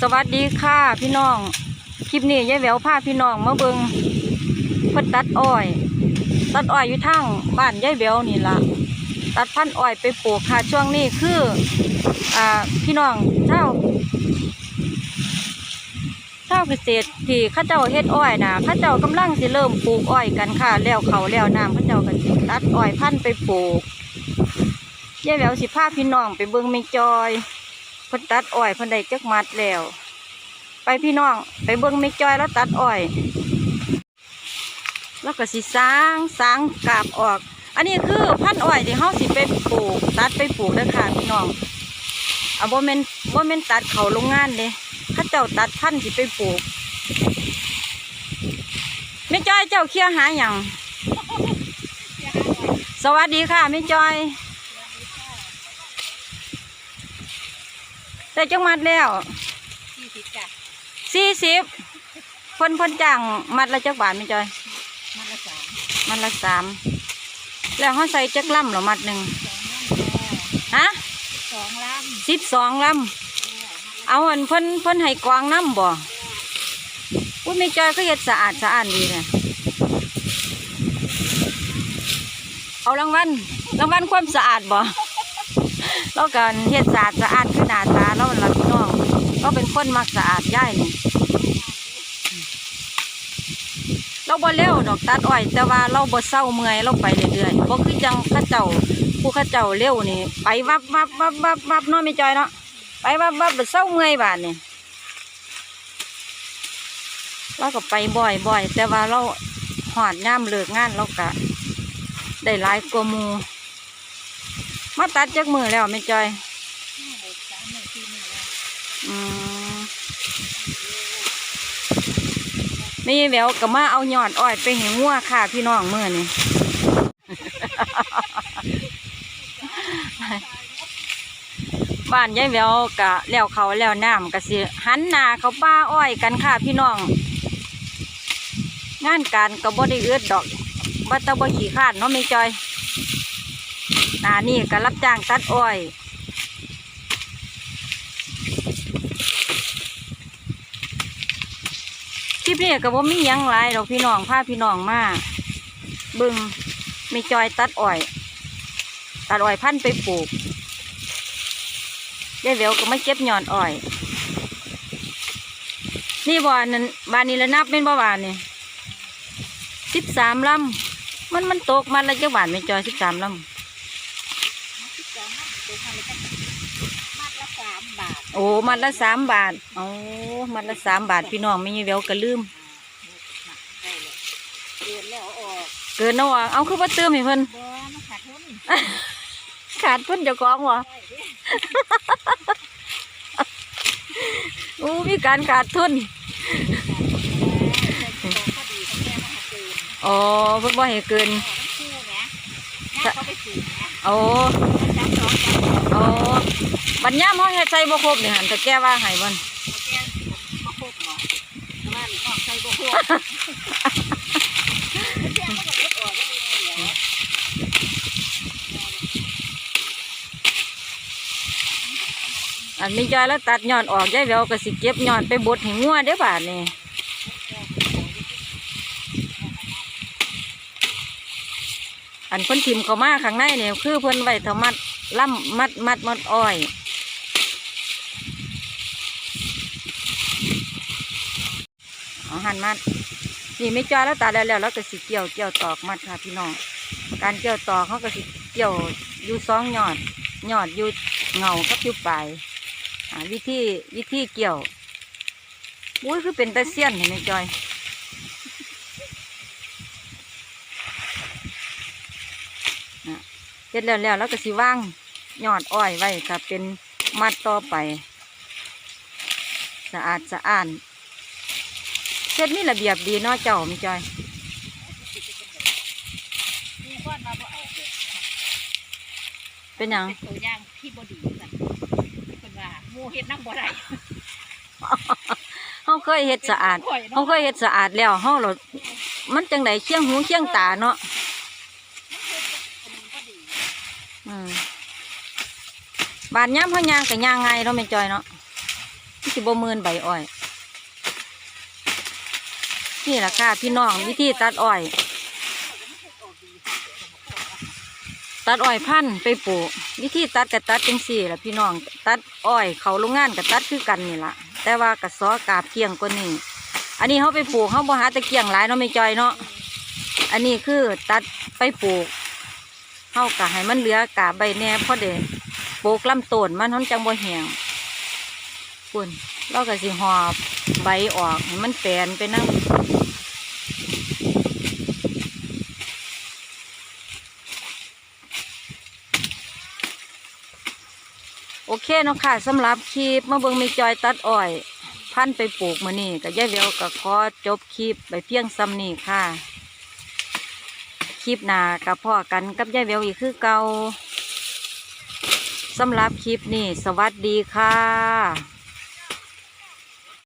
สวัสดีค่ะพี่น้อง คลิปนี้ยายแววพาพี่น้องมาเบิงเพิ่นตัดอ้อย ตัดอ้อยอยู่ทางบ้านยายแววนี่ละตัดพันอ้อยไปปลูกค่ะช่วงนี้คืออ่าพี่น้องเจ้าเจ้าเกษตรที่ข้าเจ้าเฮ็ดอ้อยนะข้าเจ้ากำลังสิเริ่มปลูกอ้อยกันค่ะ แล้วเขาแล้วน้ำข้าเจ้าก็สิตัดอ้อยพันไปปลูกยายแววสิพาพี่น้องไปเบิงไม่จอย เพิ่นตัดอ้อยเพิ่นได้จักมัดแล้ว ไปพี่น้อง ไปเบิ่งไม่จ้อยแล้วตัดอ้อย แล้วก็สิสางสางกาบออก อันนี้คือพันธุ์อ้อยที่เฮาสิไปปลูก ตัดไปปลูกเด้อค่ะพี่น้องอะบ่แม่นบ่แม่นตัดเขาโรงงานเด้ถ้าเจ้าตัดพันธุ์สิไปปลูกแม่จ้อยเจ้าเคลียร์หาหยังสวัสดีค่ะแม่จ้อย ได้จังมัดแล้วสี่สิบจ้ะสี่สิบเพิ่นเพิ่นจ้างมัดละจักบาทไหม่จอย มันละสามมัดละสามแล้วเขาใส่จักล่ำเหรอมัดหนึ่งสองลฮะำสองลำสิบสองลำเอาอันเพิ่นเพิ่นให้กวางน้ำบ่อุ้ยไม่จอยก็เฮ็ดสะอาดสะอาดดีเลยเอารางวัลรางวัลความสะอาดบ่ แล้วกันเฮ็ดสะอาดสะอาดคือหน้าตาเราละพี่น้องเราเป็นคนมักสะอาดย่ายนี่เราบ่เร็วดอกตัดอ้อย แต่ว่าเราบ่เศร้าเมื่อยเราไปเรื่อยๆบ่คือจังข้าเจ้าผู้ข้าเจ้าเร็วนี่ไปวับวับวับวับวับเนาะไม่จอยเนาะไปวับวับบ่เศร้าเมื่อยบาดนี่เราก็ไปบ่อยบ่อยแต่ว่าเราหอดงามเลิกงานเราก็ได้หลายกว่ามู มาตัดจักมือแล้วไม่จอยนี่แวอืมไม่แหววก็มาเอาหยอดอ้อยไปเห็นงัวค่ะพี่น้องเมื่อนี่บ้านยายแววกะแล้วเขาแล้วน้ำกะสิหันหน้าเขาป้าอ้อยกันค่ะพี่น้อง งานการก็บ่ได้เอื้อดดอกบ่ตะบ่ขี้ข้านเนาะไม่จอย น้านี่ก็รับจ้างตัดอ้อย คลิปนี้ก็บ่มียังหลายดอกพี่น้องพาพี่น้องมาบึงไม่จอยตัดอ้อย ตัดอ้อยพันไปปลูกยายแหววก็มาเก็บหย่อดอ้อย นี่บ่อนนั้นบานนี้ละนับเป็นบ่บานนี่สิบสามลำมันมันตกมันละจักบาทไม่จอยสิบสามลมัดที่สองมัดตัวพันเลยจ้ะมัดละสามบาทำโอ้มันละสามบาทโอ้มันละสามบาทพี่น้องไม่ยายแหววก็ลืมได้เลยเดือนแล้วเอาออกเกินเนาะวะเอาคือว่าเติมให้เพิ่นบ่มันขาดทุนขาดเพิ่นเจ้าของวะได้เด้อู้มีการขาดทุนพอดีเขาแก้มาหาเกินอ๋อเพิ่นบ่ให้เกินออกทั้งคู่นะแม่เขาไปสูงนะ โอ้จับสองจับโอ้บัดยามเฮาเฮ็ดใส่บ่ครบนี่หันแต่แก้ว่าให้มันเขาแก้มาครบหมอแต่ว่าหนูออกใส่บ่ครบแก้เขาก็เล็ดออกได้เลยเหรออันมีจอยแล้วตัดยอดออกยายแววก็สิเก็บยอดไปบดให้งัวเด้อบาดนี่ อันเพิ่นทิมเขามาข้างในเนี่ยคือเพิ่นไว้เทมัดล่ำมัดมัดมัดอ้อยเอาหันมัดนี่ไม่จอแล้วตัดแล้วแล้วแล้วก็สิเกี่ยวเกี่ยวตอกมัดค่ะพี่น้องการเกี่ยวตอกเขาก็สิเกี่ยวอยู่สองยอดยอดอยู่เงากับอยู่ปลายวิธีวิธีเกี่ยวอุ้ยคือเป็นตะเซียนเห็นไหมจอยอะ เสร็จแล้วแล้วแล้วก็สิว่างยอดอ้อยไว้ค่ะเป็นมัดต่อไป สะอาดสะอ้านเสร็จมีระเบียบดีเนาะเจ้าแม่จอยมีก้อนมาบ่เอาเลยเป็นหยังเป็นตัวอย่างที่บ่ดีกันเป็นว่าหมูเฮ็ดน้ำบ่ได้เขาเคยเฮ็ดสะอาดเขาเคยเฮ็ดสะอาดแล้วเขาเรามันจังไดเคียงหูเคียงตาเนาะ มันก็ดี อืม บาดย้ำเขายางกับย่างไงเราะไม่จอยเนาะสิบ่มืนใบอ้อย นี่แหละค่ะพี่น้องวิธีตัดอ้อย ตัดอ้อยพันไปปลูกวิธีตัดกับตัดจังสี่แหละพี่น้อง ตัดอ้อย เขาโรงงานกับตัดคือกันนี่แหละแต่ว่ากับซอกาบเกียงกว่านี้อันนี้เขาไปปลูกเขาบ่หาตะเกียงหลายเนาะไม่จอยเนาะอันนี้คือตัดไปปลูก เขากะให้มันเหลือกาใบแหน่พอเดปลูกลำต้นมันท้องจังบ่แหงปุ่นเราก็สิหอบใบออกให้มันแปลนไปนั่งโอเคเนาะค่ะสำหรับคลิปมาเบิงมีจอยตัดอ้อย พันไปปลูกมานี่กับยายเวลก็ขอจบคลิปไปเพียงซ้ำนี่ค่ะ ลิปหน้ากับพ่อกันกับยายเวลอีกคือเก่าสำหรับคลิปนี้ สวัสดีค่ะ